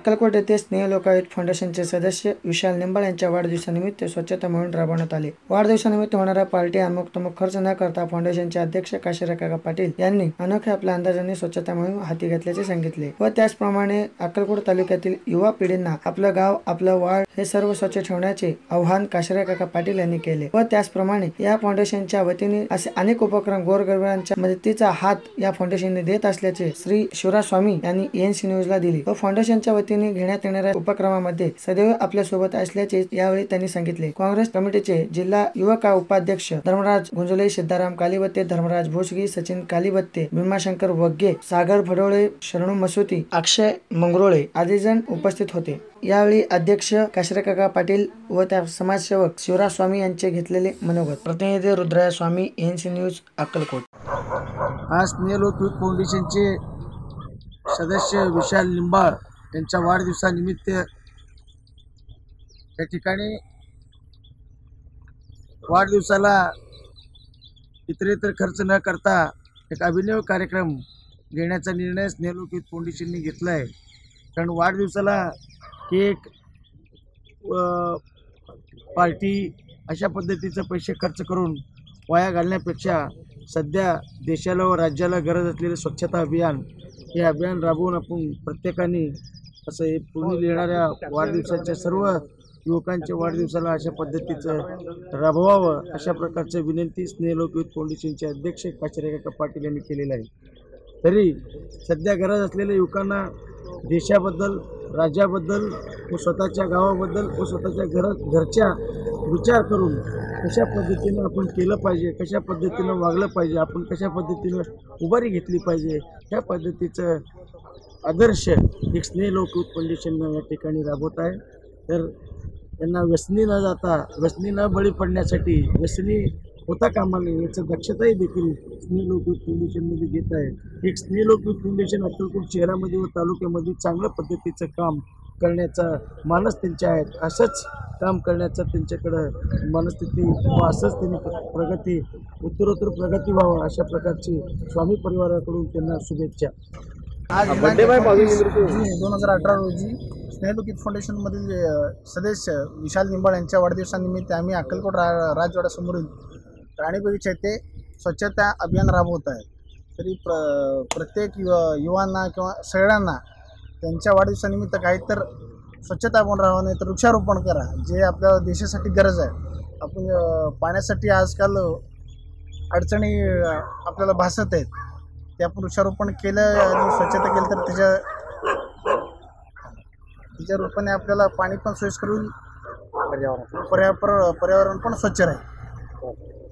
अक्कलकोट येथे स्नेह लोकायुक्त फाउंडेशनचे सदस्य विशाल निंबाळ यांच्या वाढदिवसानिमित्त स्वच्छता मोहीम राबवण्यात आली. वाढदिवसानिमित्त होणाऱ्या पार्टी अमुक तमुक खर्च न करता फाउंडेशनचे अध्यक्ष काशीरा काका पाटील यांनी अनोख्या आपल्या अंदाजाने स्वच्छता मोहीम हाती घेतल्याचे सांगितले व त्याचप्रमाणे अक्कलकोट तालुक्यातील युवा पिढींना आपलं गाव आपलं वाढ हे सर्व स्वच्छ ठेवण्याचे आव्हान काशीरा काका पाटील यांनी केले व त्याचप्रमाणे या फाउंडेशनच्या वतीने असे अनेक उपक्रम गोरगरिबांच्या मदतीचा हात या फाउंडेशनने देत असल्याचे श्री शिवराज स्वामी यांनी एनसी न्यूजला दिली व फाउंडेशनच्या वतीने घेण्यात येणाऱ्या उपक्रमामध्ये सदैव आपल्यासोबत असल्याचे यावेळी त्यांनी सांगितले. काँग्रेस कमिटीचे जिल्हा युवका उपाध्यक्ष धर्मराज गुंजोले सिद्धाराम कालिबत्ते धर्मराज भोसगी सचिन कालिबत्ते भीमाशंकर वग्गे सागर फडोळे शरणू मसुती अक्षय मंगरोळे आदी जण उपस्थित होते. यावेळी अध्यक्ष काशीरकाका पाटील व त्या समाजसेवक शिवराज स्वामी यांचे घेतलेले मनोगत. प्रतिनिधी रुद्राया स्वामी एनसी न्यूज अक्कलकोट. आज स्नेहलोक युथ फाउंडेशनचे सदस्य विशाल लिंबाळ त्यांच्या वाढदिवसानिमित्त या ठिकाणी वाढदिवसाला इतरेतर खर्च न करता एक अभिनव कार्यक्रम घेण्याचा निर्णय स्नेहलोकित युथ फाउंडेशनने घेतला आहे कारण वाढदिवसाला केक व पार्टी अशा पद्धतीचे पैसे खर्च करून वाया घालण्यापेक्षा सध्या देशाला व राज्याला गरज असलेले स्वच्छता अभियान हे अभियान राबवून आपण प्रत्येकाने असं हे पूर्ण येणाऱ्या वाढदिवसाच्या सर्व युवकांच्या वाढदिवसाला अशा पद्धतीचं राबवावं अशा प्रकारचं विनंती स्नेहलोकयुत फाउंडेशनचे अध्यक्ष काका पाटील यांनी केलेलं आहे. तरी सध्या गरज असलेल्या युवकांना देशाबद्दल राज्याबद्दल व स्वतःच्या गावाबद्दल व स्वतःच्या घर घरच्या विचार करून कशा पद्धतीनं आपण केलं पाहिजे कशा पद्धतीनं वागलं पाहिजे आपण कशा पद्धतीनं उभारी घेतली पाहिजे ह्या पद्धतीचं आदर्श एक स्नेह लोक फाउंडेशन या ठिकाणी राबवत आहे. तर त्यांना व्यसनी न जाता व्यसनी न बळी पडण्यासाठी व्यसनी होता कामा नये याचं दक्षताही देखील स्नेह लोकूत फाउंडेशनमध्ये घेत आहे. एक स्नेह लोकूत फाउंडेशन अक्कलकोट शहरामध्ये व तालुक्यामध्ये चांगल्या पद्धतीचं काम करण्याचा मानस त्यांच्या आहेत. असंच काम करण्याचा त्यांच्याकडं मनस्थिती व असंच त्यांनी प्रगती उत्तरोत्तर प्रगती व्हावं अशा प्रकारची स्वामी परिवाराकडून त्यांना शुभेच्छा. आज दोन हजार अठरा रोजी स्नेहलोकित फाउंडेशनमधील सदस्य विशाल निंबाळ यांच्या वाढदिवसानिमित्त आम्ही अक्कलकोट रा राजवाड्यासमोरील राणी बगीचा येथे स्वच्छता अभियान राबवत आहे तरी प्र प्रत्येक युवा युवांना किंवा सगळ्यांना त्यांच्या वाढदिवसानिमित्त काही तर स्वच्छता आपण राहावं नाही तर वृक्षारोपण करा जे आपल्या देशासाठी गरज आहे. आपण पाण्यासाठी आजकाल अडचणी आपल्याला भासत आहेत. त्या वृक्षारोपण केलं आणि स्वच्छता केली तर त्याच्या त्याच्या रूपाने आपल्याला पाणी पण सोयीस्कर होईल. पर्यावरण पर्यावरण पण स्वच्छ राहील.